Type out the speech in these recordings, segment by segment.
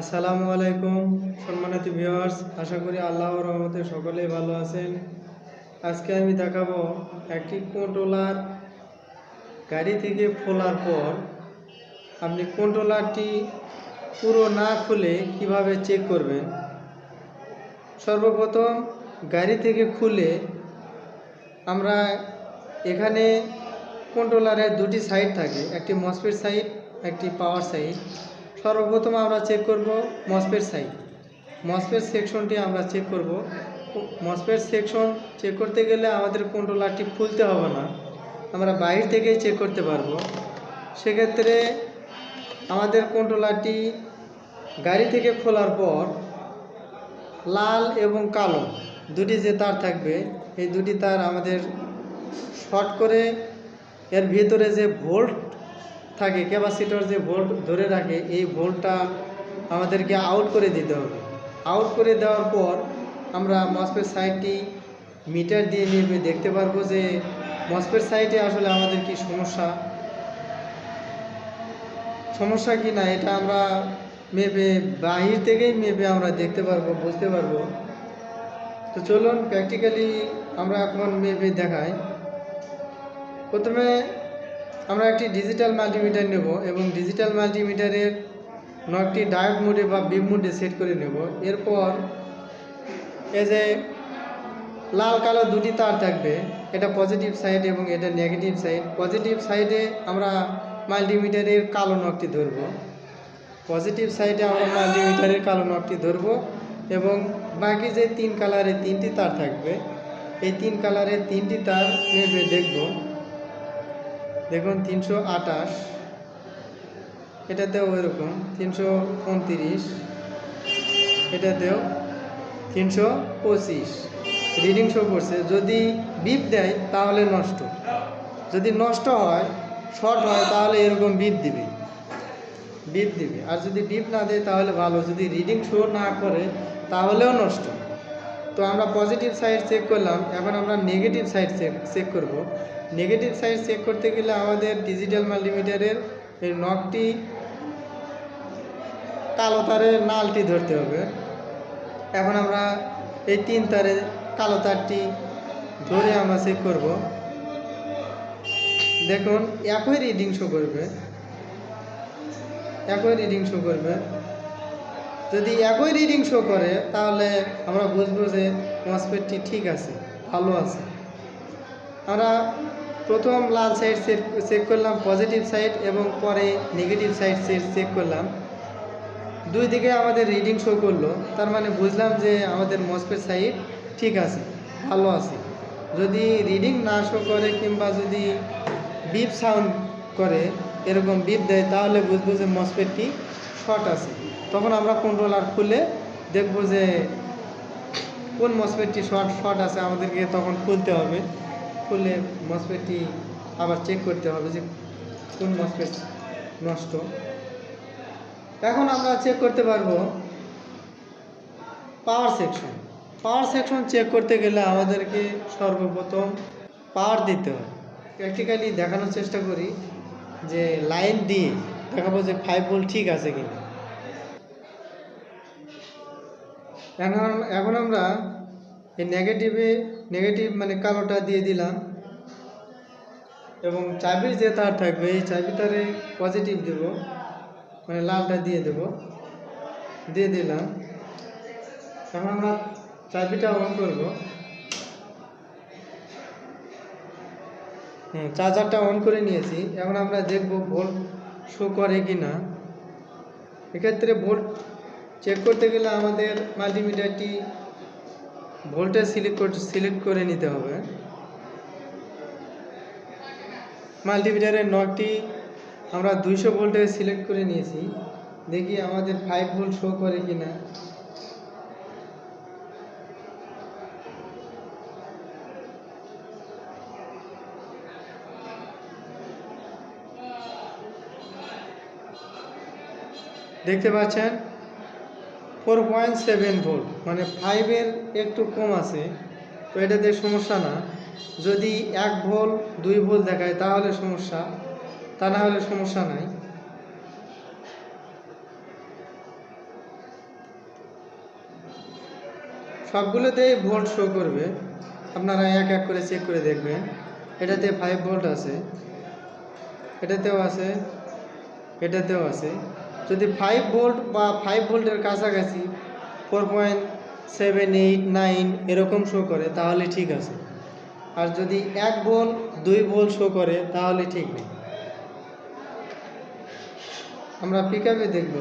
আসসালামু আলাইকুম, সম্মানিত ভিউয়ার্স আশা করি আল্লাহ রহমতে সকলেই ভালো আছেন। আজকে আমি দেখাবো একটি কন্ট্রোলার গাড়ি থেকে খোলার পর আপনি কন্ট্রোলারটি পুরো না খুলে কীভাবে চেক করবেন? সর্বপ্রথম গাড়ি থেকে খুলে আমরা এখানে কন্ট্রোলারের দুটি সাইড থাকে, একটি মসফেট সাইড একটি পাওয়ার সাইড সর্বপ্রথম আমরা চেক করব মসফেট সাইড মসফেট সেকশনটি আমরা চেক করব। মসফেট সেকশন চেক করতে গেলে আমাদের কন্ট্রোলারটি খুলতে হবে না। আমরা বাইরে থেকেই চেক করতে পারব। সেক্ষেত্রে আমাদের কন্ট্রোলারটি গাড়ি থেকে খোলার পর লাল এবং কালো দুটি যে তার থাকবে, এই দুটি তার আমাদের শর্ট করে এর ভিতরে যে ভোল্ট থাকে ক্যাপাসিটর যে ভোল্ট ধরে রাখে, এই ভোল্টটা আমাদেরকে আউট করে দিতে হবে। আউট করে দেওয়ার পর আমরা মসপেট সাইডটি মিটার দিয়ে নিয়ে দেখতে পারব যে মসপেট সাইডে আসলে আমাদের কি সমস্যা। সমস্যা কি না, এটা আমরা মেপে বাহির থেকেই মেপে আমরা দেখতে পারব, বুঝতে পারব। তো চলুন প্র্যাকটিক্যালি আমরা এখন মেপে দেখাই। প্রথমে আমরা একটি ডিজিটাল মাল্টিমিটার নেব এবং ডিজিটাল মাল্টিমিটারের নকটি ডায়োড মোডে বা বিম মোডে সেট করে নেব। এরপর এই যে লাল, কালো দুটি তার থাকবে, এটা পজিটিভ সাইড এবং এটা নেগেটিভ সাইড পজিটিভ সাইডে আমরা মাল্টিমিটারের কালো নকটি ধরব। পজিটিভ সাইডে আমরা মাল্টিমিটারের কালো নকটি ধরব এবং বাকি যে তিন কালারের তিনটি তার থাকবে, এই তিন কালারের তিনটি তার মেপে দেখব। দেখুন, তিনশো আটাশ। এটাতেও ওইরকম তিনশো উনতিরিশ। এটাতেও তিনশো পঁচিশ। রিডিং শো করছে। যদি বিপ দেয়, তাহলে নষ্ট। যদি নষ্ট হয় শর্ট হয়, তাহলে এরকম বিপ দিবে। বিপ দিবে। আর যদি বিপ না দেয়, তাহলে ভালো। যদি রিডিং শো না করে, তাহলেও নষ্ট। তো আমরা পজিটিভ সাইড চেক করলাম। এখন আমরা নেগেটিভ সাইড চেক চেক করব। নেগেটিভ সাইড চেক করতে গেলে আমাদের ডিজিটাল মাল্টিমিটারের এই নকটি কালো তারের নালটি ধরতে হবে। এখন আমরা এই তিন তারে কালো তারটি ধরে আমরা চেক করব। দেখুন, একই রিডিং শো করবে। একই রিডিং শো করবে। যদি একই রিডিং শো করে, তাহলে আমরা বুঝব যে মসপেটটি ঠিক আছে, ভালো আছে। আমরা প্রথম লাল সাইড চেক করলাম পজিটিভ সাইড এবং পরে নেগেটিভ সাইড চেক করলাম। দুই দিকে আমাদের রিডিং শো করল, তার মানে বুঝলাম যে আমাদের মসপেট সাইড ঠিক আছে, ভালো আছে। যদি রিডিং না শো করে কিংবা যদি বিপ সাউন্ড করে, এরকম বিপ দেয়, তাহলে বুঝব যে মসপেটটি শর্ট আছে। তখন আমরা কন্ট্রোলার খুলে দেখব যে কোন মসপেটটি শর্ট শর্ট আছে, আমাদেরকে তখন খুলতে হবে। খুলে মসপেটটি আবার চেক করতে হবে যে কোন মসপেট নষ্ট। এখন আমরা চেক করতে পারব power section power section check করতে গেলে আমাদেরকে সর্বপ্রথম পাওয়ার দিতে হয় প্র্যাকটিক্যালি দেখানোর চেষ্টা করি যে লাইন দিয়ে দেখাবো যে ফাইভ ভোল্ট ঠিক আছে কিনা। এখন এখন আমরা এই নেগেটিভে নেগেটিভ মানে কালোটা দিয়ে দিলাম। এবং চাবির যে তার থাকবে, এই চাবি তারে পজিটিভ দেব। মানে লালটা দিয়ে দেব। দিয়ে দিলাম। এখন আমরা চাবিটা অন করব। হুম চার্জারটা অন করে নিয়েছি। এখন আমরা দেখব ভোল্ট শো করে কি না এক্ষেত্রে ভোল্ট চেক করতে গেলে আমাদের মাল্টিমিটারটি ভোল্টেজ সিলেক্ট সিলেক্ট করে নিতে হবে। মাল্টিমিটারের নটটি আমরা দুইশো ভোল্টে সিলেক্ট করে নিয়েছি। দেখি আমাদের ফাইভ ভোল্ট শো করে কি না দেখতে পাচ্ছেন? ফোর পয়েন্ট সেভেন ভোল্ট মানে ফাইভের একটু কম আছে, তো এটাতে সমস্যা না। যদি এক ভোল দুই ভোল দেখায়, তাহলে সমস্যা, তা না হলে সমস্যা নাই। সবগুলোতেই ভোল্ট শো করবে, আপনারা এক এক করে চেক করে দেখবেন। এটাতে ফাইভ ভোল্ট আছে, এটাতেও আছে এটাতেও আছে। যদি ফাইভ ভোল্ট বা ফাইভ ভোল্টের কাছাকাছি four point seven eight nine এরকম শো করে, তাহলে ঠিক আছে। আর যদি এক ভোল্ট দুই ভোল্ট শো করে, তাহলে ঠিক নেই। আমরা পিক আপে দেখব।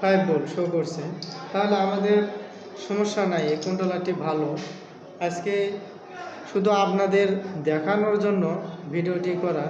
ফাইভ ভোল্ট শো করছে। তাহলে আমাদের সমস্যা নাই এই কন্ট্রোলারটি ভালো। আজকে শুধু আপনাদের দেখানোর জন্য ভিডিওটি করা।